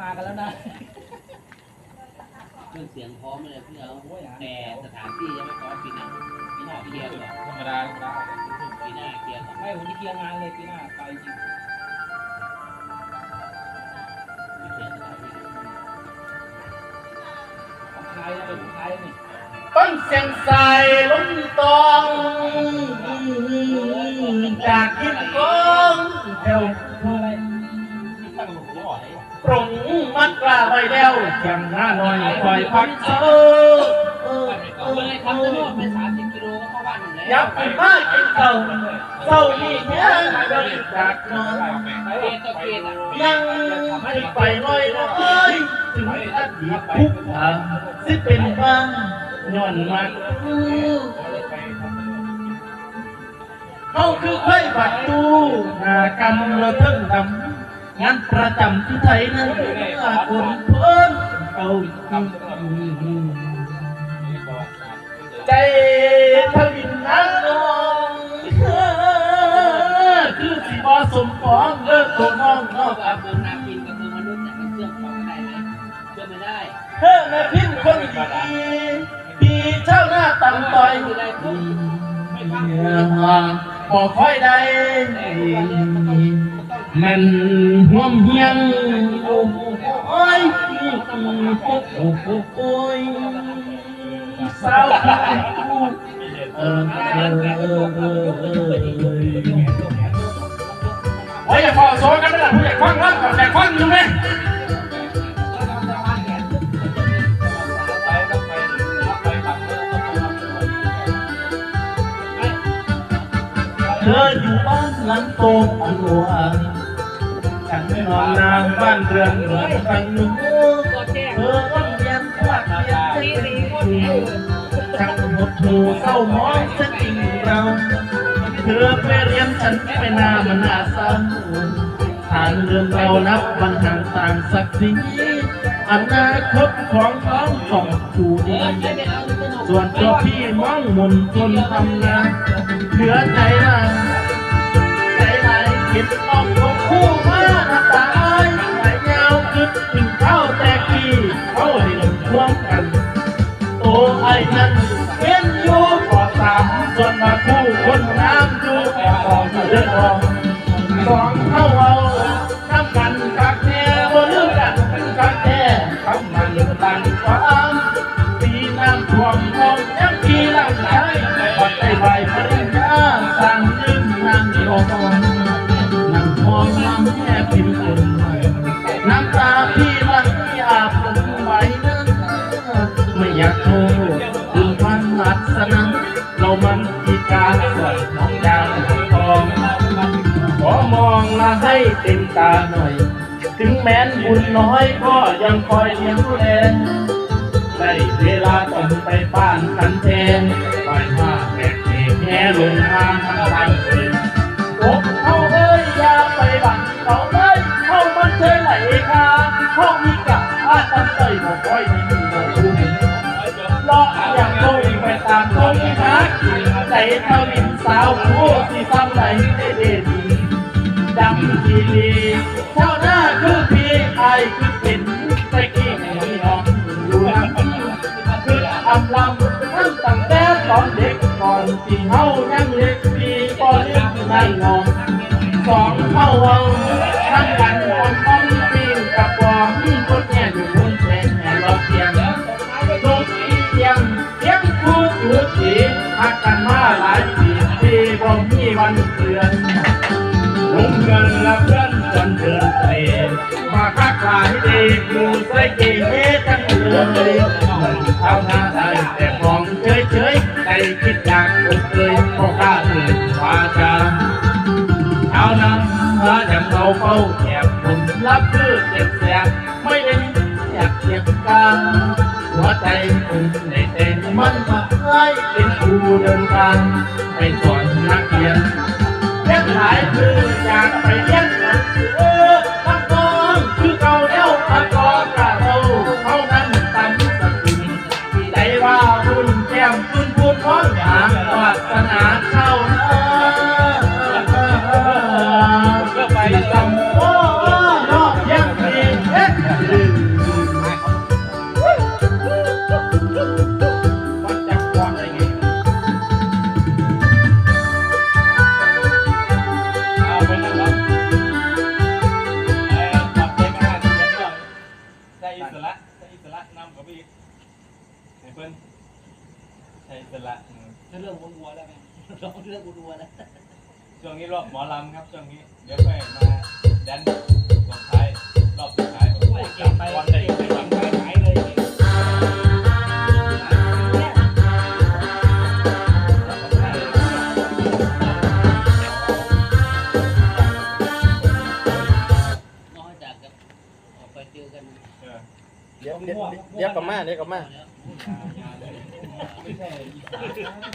มากันแล้วนะเครื่องเสียงพร้อมเลยพี่เอาแต่สถานที่ยังไม่พร้อมปีหน้าปีหน้าเคลียร์ก่อนธรรมดาธรรมดาปีหน้าเคลียร์ก่อนไม่ผมจะเคลียร์งานเลยปีหน้าไปจริงเคลียร์สถานที่ของใครนะเป็นของใครนี่ต้นเสียงใสล้มตอาไว้แล้วเสียงหน้าหน่อยคอยพักเซออาเลยทำทั้งหมดเป็นสามสิบกิโลก็เข้าบ้านอยู่แล้วยับไปมากเป็นเก่าเศร้านี่ยังเดิจากนอนยังไม่ไปลอยน้อยถึงอดีตทุกทางสิเป็นบ้างย้อนมันเขาคือไข่บัตรตู้หน้ากำระเทิงดำ งานประจำที่ไทยนั้นคนเพิ่นเอาใจทวินนักน้องคือสิบอสมปองเลิกตัวน้องนอกอาเมืองนาคินก็คือมนุษย์แต่มันเชื่อมต่อกันได้ไหมเชื่อมไม่ได้เฮ้แม่พิมพ์คนดีพี่เช่าหน้าต่ำต่อยบอกค่อยได้ มันห่วมเฮียงโอ้โอ้ยโอ้โอ้โอ้ยสาวเออเออเออเออเออโอ้ยอย่าพอโซนกันไม่ได้ผู้ใหญ่คว้างรับกับแต่คว้างอยู่ไหมเธออยู่บ้านหลังโตอันหลวง ฉันนอนนางบ้านเรือนเหมือนกันหนูเธอต้องเรียนวาดเรียนเส้นช่างหดหูเศร้ามองเส้นจริงเรา เธอไปเรียนฉันไปหน้ามันอาสาฐานเรือนเรานับวันห่างต่างสักสีอนาคตของท้องของผูดี ส่วนตัวพี่มองมุนจนทำงานเหลือใจ ห็นร่วมกันโอ้ไอ้นั้นเป็นอยู่ปอสามส่วนมาคู่คนน้ำอยู่แอบของเรื่องของสองเข้าเอาทำกันกักแน่บ่ลืมกันเป็นกักแน่ทำมันตันความปีน้ำท่วมมองยังปีร่างกายปัดได้ใบปริญญาสร้างยืนนางยองนั่งมองน้ำแค่พิมพ์คนน้ มันที่การสวดน้องยางทองขอมองมาให้เต็มตาหน่อย ถึงแม้นบุญน้อยก็ยังคอยเลี้ยงดูแลได้เวลาต้องไปบ้านกันแทนปล่อยมาแบกเอกแง่ลงทางทางทางเดินโอ้เขาเอ้ยอย่าไปบังเขาเลยเขามันเคยไหลคาเขามีกะอา ใจทวินสาวผู้ที่ทำไหลได้เด่นดำทีดีเท่าหน้าคือพี่ไอคือเป็นตะกี้มีน้องอยู่ลำคืออำลำทั้งตั้งแต่ตอนเด็กก่อนที่เฮายังเล็กพี่ก็เลี้ยงนั่งนอนสองเฮาเอาทั้งกันคนต้อง มาค้าขายดีกูใส่เกเฮทั้งเลยทำงานได้แต่มองเฉยเฉยๆใจคิดอยากคงเคยก็กล้าเอ่ยวาจาเอาน้ำหาอย่างเราเฝ้าแอบผมรับคือเจ็บแสบไม่ได้อยากเจ็บกางหัวใจผมในเต้นมันมาให้เป็นผู้เดินทางไปส ใช่อิสระอืมเรื่องวัวๆแล้วไงร้องเรื่องวัวๆแล้วช่วงนี้รอบหมอลำครับช่วงนี้ เดี๋ยวค่มาแดนส่งท้ายรอบสุดท้ายผมไปเก่งไปวันเก่งไปไปญ่ไปหายเลยเมอจากจะออกไปเจอกันเดี๋ยวเดี๋ยวกลับมาเดี๋ยวกลับมา แล้ Bisa.